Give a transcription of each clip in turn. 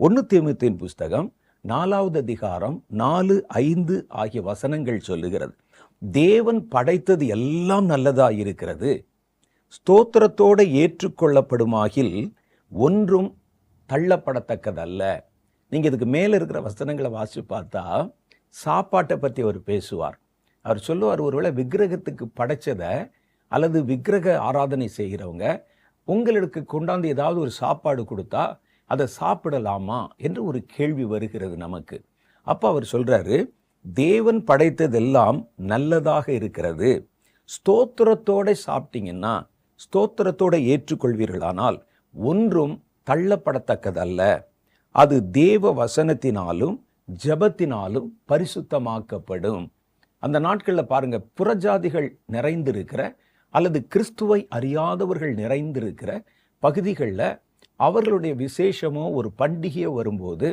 ஒன்று தீமத்தின் புஸ்தகம் நாலாவது அதிகாரம் நாலு ஐந்து ஆகிய வசனங்கள் சொல்லுகிறது. தேவன் படைத்தது எல்லாம் நல்லதா இருக்கிறது ஸ்தோத்திரத்தோடு ஏற்றுக்கொள்ளப்படுமாகில் ஒன்றும் தள்ளப்படத்தக்கதல்ல. நீங்கள் இதுக்கு மேலே இருக்கிற வசனங்களை வாசி பார்த்தா சாப்பாட்டை பற்றி அவர் பேசுவார். அவர் சொல்லுவார் ஒருவேளை விக்கிரகத்துக்கு படைச்சதை அல்லது விக்கிரக ஆராதனை செய்கிறவங்க உங்களுக்கு கொண்டாந்து ஏதாவது ஒரு சாப்பாடு கொடுத்தா அதை சாப்பிடலாமா என்று ஒரு கேள்வி வருகிறது நமக்கு. அப்போ அவர் சொல்கிறாரு தேவன் படைத்ததெல்லாம் நல்லதாக இருக்கிறது. ஸ்தோத்திரத்தோட சாப்பிட்டீங்கன்னா ஸ்தோத்திரத்தோட ஏற்றுக்கொள்வீர்களானால் ஒன்றும் தள்ளப்படத்தக்கதல்ல. அது தேவ வசனத்தினாலும் ஜபத்தினாலும் பரிசுத்தமாக்கப்படும். அந்த நாட்களில் பாருங்க புறஜாதிகள் நிறைந்திருக்கிற அல்லது கிறிஸ்துவை அறியாதவர்கள் நிறைந்திருக்கிற பகுதிகளில் அவர்களுடைய விசேஷமோ ஒரு பண்டிகையோ வரும்போது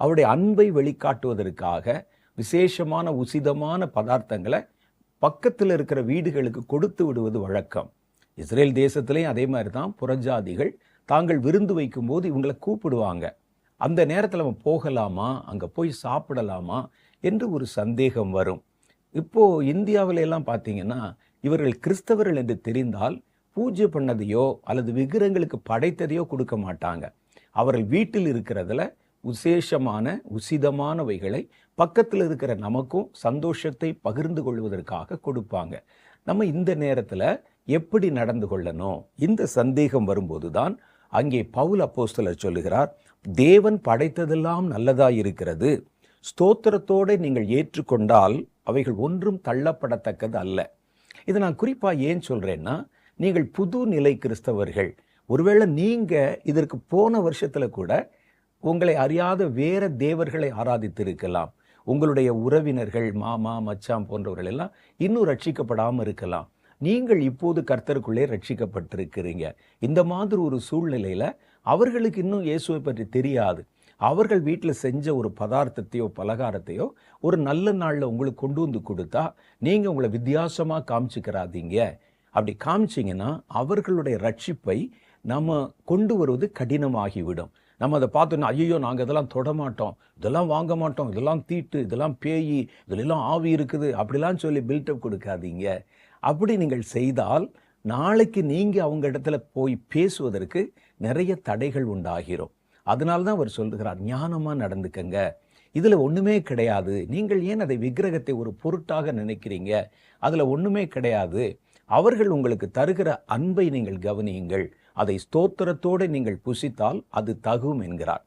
அவருடைய அன்பை வெளிக்காட்டுவதற்காக விசேஷமான உசிதமான பதார்த்தங்களை பக்கத்தில் இருக்கிற வீடுகளுக்கு கொடுத்து விடுவது வழக்கம். இஸ்ரேல் தேசத்திலையும் அதே மாதிரி தான் புறஜாதிகள் தாங்கள் விருந்து வைக்கும்போது இவங்களை கூப்பிடுவாங்க. அந்த நேரத்தில் நம்ம போகலாமா? அங்கே போய் சாப்பிடலாமா? என்று ஒரு சந்தேகம் வரும். இப்போது இந்தியாவில எல்லாம் பார்த்தீங்கன்னா இவர்கள் கிறிஸ்தவர்கள் என்று தெரிந்தால் பூஜை பண்ணதையோ அல்லது விக்கிரகங்களுக்கு படைத்ததையோ கொடுக்க மாட்டாங்க. அவர்கள் வீட்டில் இருக்கிறதுல விசேஷமான உசிதமானவைகளை பக்கத்தில் இருக்கிற நமக்கும் சந்தோஷத்தை பகிர்ந்து கொள்வதற்காக கொடுப்பாங்க. நம்ம இந்த நேரத்தில் எப்படி நடந்து கொள்ளணும்? இந்த சந்தேகம் வரும்போது தான் அங்கே பவுல் அப்போஸ்தலர் சொல்லுகிறார் தேவன் படைத்ததெல்லாம் நல்லதாக இருக்கிறது. ஸ்தோத்திரத்தோடு நீங்கள் ஏற்றுக்கொண்டால் அவைகள் ஒன்றும் தள்ளப்படத்தக்கது அல்ல. இதை நான் குறிப்பாக ஏன் சொல்கிறேன்னா நீங்கள் புது நிலை கிறிஸ்தவர்கள். ஒருவேளை நீங்கள் இதற்கு போன வருஷத்தில் கூட உங்களை அறியாத வேற தேவர்களை ஆராதித்திருக்கலாம். உங்களுடைய உறவினர்கள் மாமா மச்சான் போன்றவர்கள் எல்லாம் இன்னும் ரட்சிக்கப்படாமல் இருக்கலாம். நீங்கள் இப்போது கர்த்தருக்குள்ளே ரட்சிக்கப்பட்டிருக்கிறீங்க. இந்த மாதிரி ஒரு சூழ்நிலையில் அவர்களுக்கு இன்னும் இயேசுவை பற்றி தெரியாது. அவர்கள் வீட்டில் செஞ்ச ஒரு பதார்த்தத்தையோ பலகாரத்தையோ ஒரு நல்ல நாளில் உங்களுக்கு கொண்டு வந்து கொடுத்தா நீங்கள் உங்களை வித்தியாசமாக காமிச்சிக்கிறாதீங்க. அப்படி காமிச்சிங்கன்னா அவர்களுடைய ரட்சிப்பை நம்ம கொண்டு வருவது கடினமாகிவிடும். நம்ம அதை பார்த்தோன்னா ஐயோ நாங்கள் இதெல்லாம் தொட மாட்டோம் இதெல்லாம் வாங்க மாட்டோம். இதெல்லாம் தீட்டு இதெல்லாம் பேய் இதெல்லாம் ஆவி இருக்குது. அப்படிலாம் சொல்லி பில்டப் கொடுக்காதீங்க. அப்படி நீங்கள் செய்தால் நாளைக்கு நீங்கள் அவங்க இடத்துல போய் பேசுவதற்கு நிறைய தடைகள் உண்டாகிறோம் அதனால தான் அவர் சொல்லுகிறார் ஞானமாக நடந்துக்கங்க. இதில் ஒன்றுமே கிடையாது. நீங்கள் ஏன் அதை விக்கிரகத்தை ஒரு பொருட்டாக நினைக்கிறீங்க? அதில் ஒன்றுமே கிடையாது. அவர்கள் உங்களுக்கு தருகிற அன்பை நீங்கள் கவனியுங்கள். அதை ஸ்தோத்திரத்தோடு நீங்கள் புசித்தால் அது தகும் என்கிறார்.